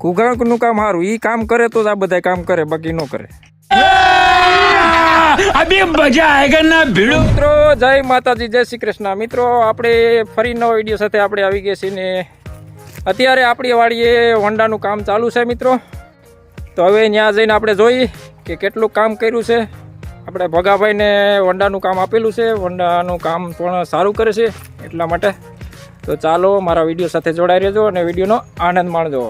કુઘરાંકનું કામ સારું એ કામ કરે તો જ આ બધા કામ કરે બાકી ન કરે. મજા આયગા ના મિત્રો જય માતાજી જય શ્રી કૃષ્ણ. મિત્રો આપણે ફરી નવો વીડિયો સાથે આપણે આવી ગયા છીએ ને અત્યારે આપણી વાડીએ હોન્ડાનું કામ ચાલુ છે મિત્રો. તો હવે ત્યાં જઈને આપણે જોઈએ કે કેટલું કામ કર્યું છે. આપણે ભગાભાઈને હોન્ડાનું કામ આપેલું છે. હોન્ડાનું કામ પણ સારું કરે છે એટલા માટે. તો ચાલો મારા વીડિયો સાથે જોડાઈ રહેજો અને વિડીયોનો આનંદ માણજો.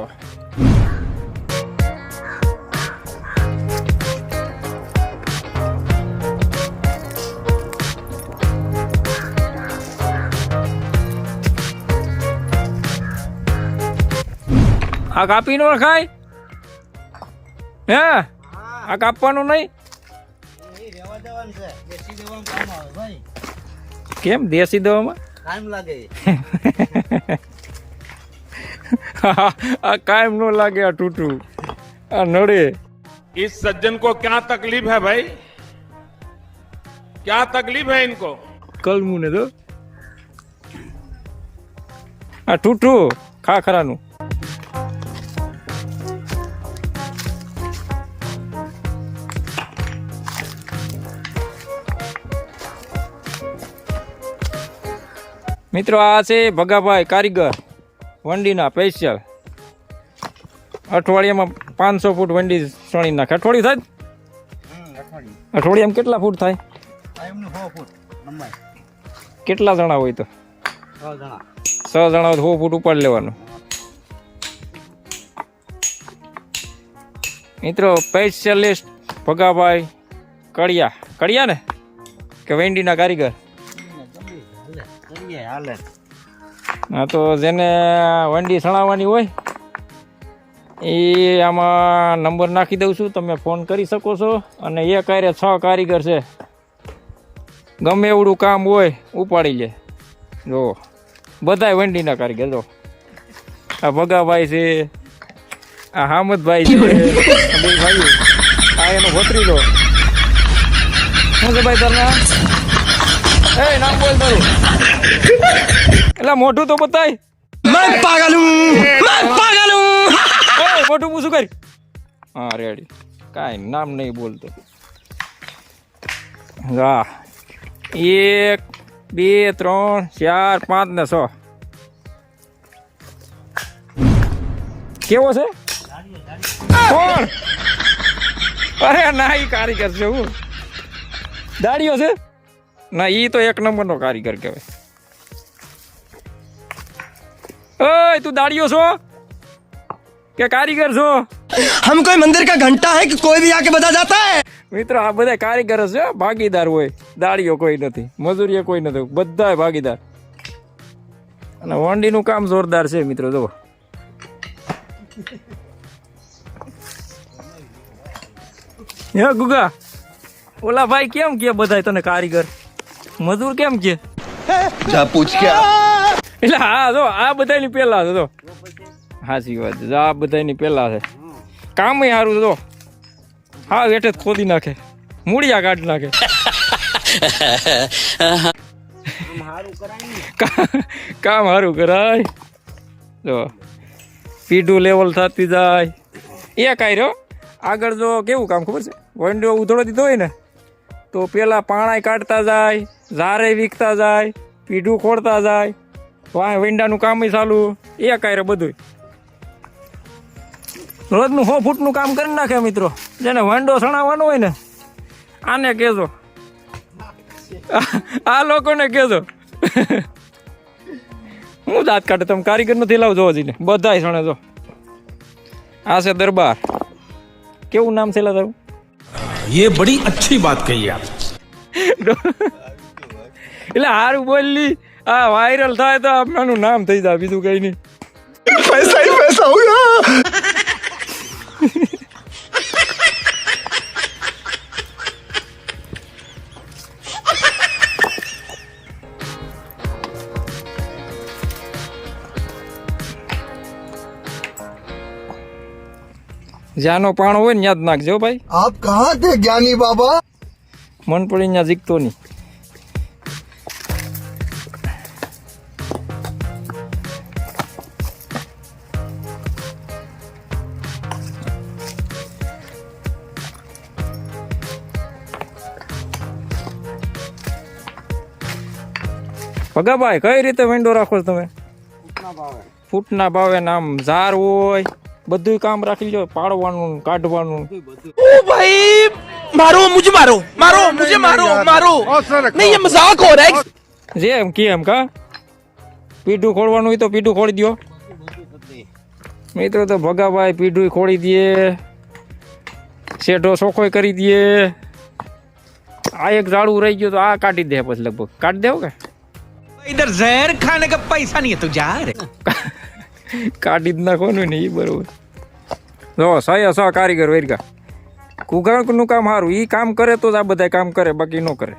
આ કાપી નો ખાય હે આ કાપવાનું નહીં કેમ દેશી દવામાં ટાઈમ લાગે આ કાયમ નો લાગે આ ટૂટું આ નડે इस सज्जन को क्या तकलीफ है भाई क्या तकलीफ है इनको કલમું ને તો આ ટૂટું ખાખરાનું મિત્રો આ છે ભગાભાઈ કારીગર વંડીના સ્પેશિયલ અઠવાડિયામાં પાંચસો ફૂટ વંડી સણી નાખે. અઠવાડિયું થાય અઠવાડિયામાં કેટલા ફૂટ થાય? કેટલા જણા હોય તો? છ જણા. સો ફૂટ ઉપાડ લેવાનું. મિત્રો સ્પેશિયલિસ્ટ ભગાભાઈ કડિયા. કડિયા ને? કે વેંડીના કારીગર? હાલે. હા તો જેને વંડી સણાવવાની હોય એ આમાં નંબર નાખી દઉં છું. તમે ફોન કરી શકો છો. અને એ કાર્ય છ કારીગર છે. ગમે એવડું કામ હોય, ઉપાડી લે. જો, બધાય વંડીના કારીગર, જો. આ ભગાભાઈ છે, આ હામદભાઈ છે ભાઈ આ એનો ભત્રીજો. શું છે ભાઈ તારું નામ? એ નામ બોલ એટલે મોઢું તો બતાય. મત પાગલું મત પાગલું. એ મોઢું પૂછું કરી? હા રેડી કાઈ નામ નહીં બોલતો. હા એક બે ત્રણ ચાર પાંચ ને છ. કેવો છે? કોણ? અરે ના એ કારીગર છે હું. દાડીઓ છે? ના એ તો એક નંબરનો કારીગર કહેવાય. ઓય તું દાડીઓ છો? કે કારીગર છો? હમ કોઈ મંદિર કા ઘંટા હે કે કોઈ ભી આકે બધા જાતા હે? મિત્રો આ બધા કારીગર છે ભાગીદાર હોય. દાડીઓ કોઈ નથી મજૂરીએ કોઈ નથી બધા ભાગીદાર. અને વંડીનું કામ જોરદાર છે મિત્રો જુઓ હે ગુગા ઓલા ભાઈ કેમ કે બધાય તને કારીગર? મજૂર કેમ કે? પૂછ કે એટલે હા જો આ બધાની પહેલા છે જો. સાચી વાત છે આ બધાની પહેલા છે. કામ સારું જો. હા વેઠે ખોદી નાખે. મૂળિયા કાઢી નાખે. કામ સારું કરાય. જો પીઢું લેવલ થતી જાય. એ કાંઈ રહ્યો? આગળ જો કેવું કામ ખબર છે? વંડો ઉધડો દીધો હોય ને? તો પેલા પાણાય કાઢતા જાય, ઝારે વીકતા જાય, પીઢું ખોડતા જાય વાહ વેંડાનું કામ ચાલુ, એ કાંઈ બધું રોજનું સો ફૂટનું કામ કરી નાખે મિત્રો, જેને વંડો સણાવવાનો હોય ને, આને કહેજો. આ- લોકોને કહેજો. હું દાંત કાઢે, તમે કારીગર નથી લાવજો હજી બધાય સણે જો. આ છે દરબાર. કેવું નામ છે લા તારું? ये बड़ी अच्छी बात कही आप એટલે હારું બોલી આ વાયરલ થાય તો આપણાનું નામ થઈ જાય બીજું કઈ નહીં पैसा ही पैसा જ્યાંનો પાણો હોય ને યાદ નાખજો ભાઈ. આપ કહા થે જ્ઞાની બાબા? મન પડી ત્યાં જીકતો નહીં. પગાભાઈ કઈ રીતે વિન્ડો રાખો તમે? ફૂટના ભાવે. ફૂટના ભાવે નામ ઝાર હોય. બધું કામ રાખી લો પાડવાનું કાઢવાનું. ઓ ભાઈ મારો મુજે મારો મારો મુજે મારો મારો. નહીં મજાક હો રહા હે જે એમ કે એમ કા? પીઠું ખોળવાનું હોય તો પીઠું ખોળી દો મિત્રો તો ભગાભાઈ પીઠું ખોળી દે. શેઢો સોખોય કરી દે. આ એક ઝાડું રહી ગયું તો આ કાઢી દે પછી લગભગ. કાઢી દેવું કે? ઇધર ઝેર ખાને કે પૈસા નહીં તો જા રે. કાઢી જ નાખવાનું ને એ બરોબર. જો, સહી સ કારીગર વેરગા. કુગાણનું કામ સારું એ કામ કરે તો જ આ બધા કામ કરે, બાકી ન કરે.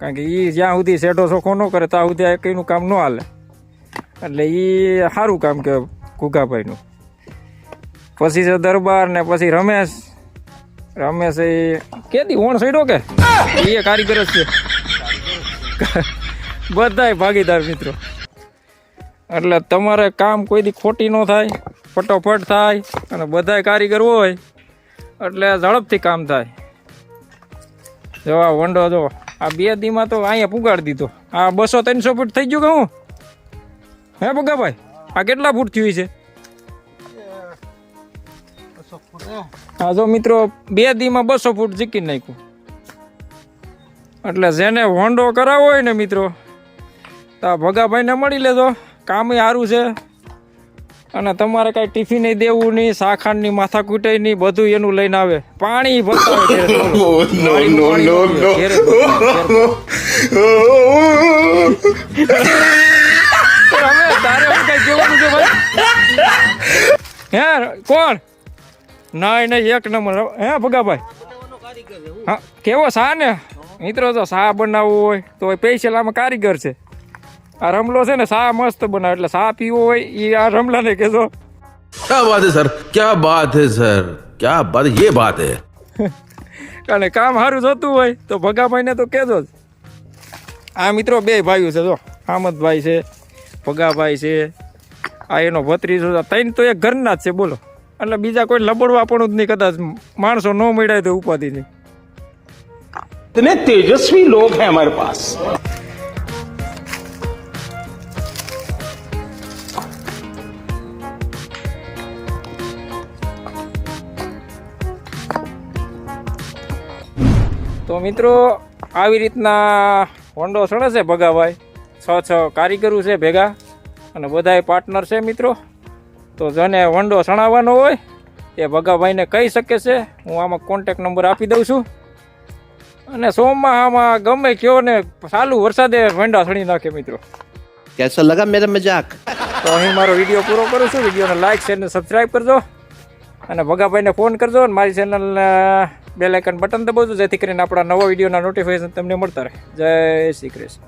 કારણ કે એ જ્યાં સુધી શેઢો સોખો ન કરે, ત્યાં સુધી આ કંઈનું કામ ન હાલે. એટલે એ સારું કામ કે કુગાભાઈનું. પછી છે દરબાર ને પછી રમેશ. રમેશ એ કેદી ઓણ સડ્યો કે? એ કારીગર જ છે. બધાય ભાગીદાર મિત્રો. એટલે તમારે કામ કોઈ દી ખોટી ન થાય, ફટોફટ થાય અને બધાય કારીગર હોય એટલે ઝડપથી કામ થાય. જો આ વંડો જો, આ બે દીમાં તો અહીંયા પુગાડી દીધો. આ બસો ત્રણસો ફૂટ થઈ ગયું કે હું? હે બગાભાઈ આ કેટલા ફૂટ થયું છે? હા, જો મિત્રો, બે દીમાં બસો ફૂટ ઝીકી નાખ્યું. એટલે જેને વોંડો કરાવો હોય ને મિત્રો, તો ભગાભાઈને મળી લેજો. કામ સારું છે. અને તમારે કાંઈ ટિફિન દેવું નહીં શાખાની માથા કૂટાઈ નહીં બધું એનું લઈને આવે. પાણી હું કઈ કહેવાનું છે ભાઈ? હે કોણ? નહીં નહીં એક નંબર. હે ભગાભાઈ? હા કેવો સા ને? મિત્રો તો સા બનાવવો હોય તો પૈસેલામાં કારીગર છે. આ રમલો છે ને સા મસ્ત બનાવે એટલે સા પીવો હોય એ આ રમલાને કહેજો. ક્યા બાત હે સર? ક્યા બાત હે સર? ક્યાં બાત યે બાત હે. અને કામ સારું જોતું હોય તો ભગાભાઈને તો કહેજો જ. આ મિત્રો બે ભાઈઓ છે જો. હામદભાઈ છે ભગાભાઈ છે આ એનો ભત્રીજો ત્રણ તો એક ઘરના જ છે બોલો. એટલે બીજા કોઈ લબડવા પણ જ નહીં કદાચ માણસો ન મળ્યા તો ઉપાધિ નહીં. તેજસ્વી લોક હે અમારે પાસ તો મિત્રો આવી રીતના હોન્ડો સડે છે ભગાભાઈ. છ છ કારીગરો છે ભેગા અને બધાય પાર્ટનર છે મિત્રો. તો જેને હોન્ડો સણાવવાનો હોય એ ભગાભાઈને કહી શકે છે. હું આમાં કોન્ટેક નંબર આપી દઉં છું. અને સોમમાં આમાં ગમે કયો ને ચાલુ વરસાદે વેંડા સણી નાખે મિત્રો. કેસો લગા મેરે મજાક? તો અહીં મારો વીડિયો પૂરો કરું છું. વિડીયોને લાઇક શેર ને સબસ્ક્રાઈબ કરજો. અને ભગાભાઈને ફોન કરજો અને મારી ચેનલને બે લાઇકન બટન દબાવજો, જેથી કરીને આપણા નવા વિડીયોના નોટિફિકેશન તમને મળતા રહે. જય શ્રી કૃષ્ણ.